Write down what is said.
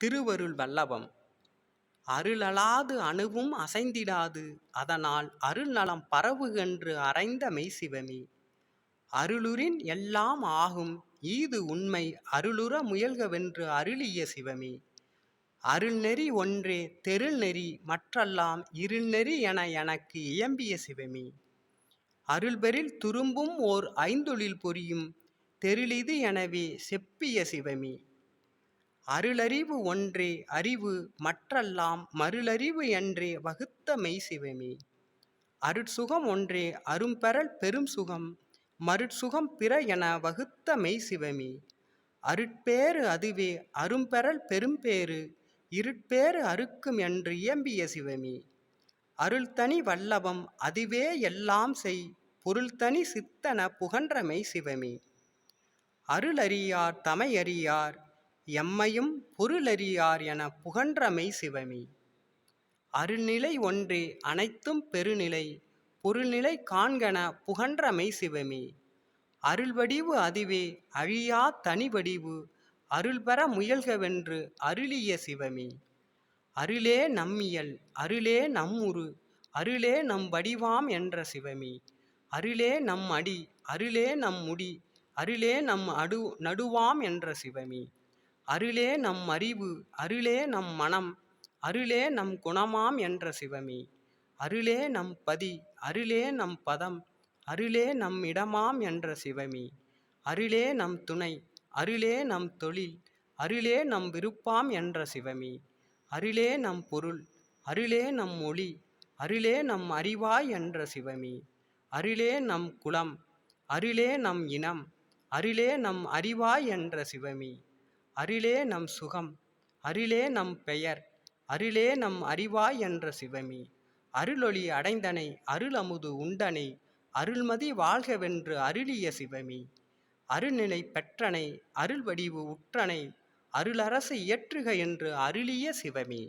திருவருள் வல்லபம் அருளலாது அணுவும் அசைந்திடாது அதனால் அருள் நலம் பரவுகென்று அறைந்த மெய்சிவமே. அருளுரின் எல்லாம் ஆகும் ஈது உண்மை அருளுற முயல்கவென்று அருளிய சிவமே. அருள்நெறி ஒன்றே தெருள் நெறி மற்றெல்லாம் இருள்நெறி என எனக்கு இயம்பிய சிவமே. அருள்பெறில் துரும்பும் ஓர் ஐந்தொழில் பொரியும் தெருளிது எனவே செப்பிய சிவமே. அருளறிவு ஒன்றே அறிவு மற்றெல்லாம் மருளறிவு என்றே வகுத்த மெய்சிவமே. அருட்சுகம் ஒன்றே அரும்பெறல் பெரும் சுகம் மருட்சுகம் பிற என வகுத்த மெய்சிவமே. அருட்பேறு அதுவே அரும்பெறல் பெரும்பேறு இருட்பேறு அறுக்கும் என்று இயம்பிய சிவமே. அருள்தனி வல்லவம் அதுவே எல்லாம் செய் பொருள்தனி சித்தன புகன்ற மெய்சிவமே. அருளறியார் தமையறியார் எம்மையும் பொருளறியார் என புகன்ற மெய்சிவமே அருள்நிலை ஒன்றே அனைத்தும் பெருநிலை பொருள்நிலை காண்கன புகன்ற மெய்சிவமே அருள்வடிவு அதுவே அழியா தனிவடிவு அருள் பெற முயல்கவென்று அருளிய சிவமே. அருளே நம்மியல் அருளே நம்முரு அருளே நம் வடிவாம் என்ற சிவமே. அருளே நம் அடி அருளே நம் முடி அருளே நம் அடு நடுவாம் என்ற சிவமே. அருளே நம் அறிவு அருளே நம் மனம் அருளே நம் குணமாம் என்ற சிவமே அருளே நம் பதி அருளே நம் பதம் அருளே நம் இடமாம் என்ற சிவமே அருளே நம் துணை அருளே நம் தொழில் அருளே நம் விருப்பாம் என்ற சிவமே அருளே நம் பொருள் அருளே நம் மொழி அருளே நம் அறிவாய் என்ற சிவமே அருளே நம் குலம் அருளே நம் இனம் அருளே நம் அறிவாய் என்ற சிவமே அருளே நம் சுகம் அருளே நம் பெயர் அருளே நம் அறிவாய் என்ற சிவமி. அருளொளி அடைந்தனை அருளமுது உண்டனை அருள்மதி வாழ்கவென்று அருளிய சிவமி. அருள்நிலை பெற்றனை அருள் வடிவு உற்றனை அருளரசு இயற்றுக என்று அருளிய சிவமே.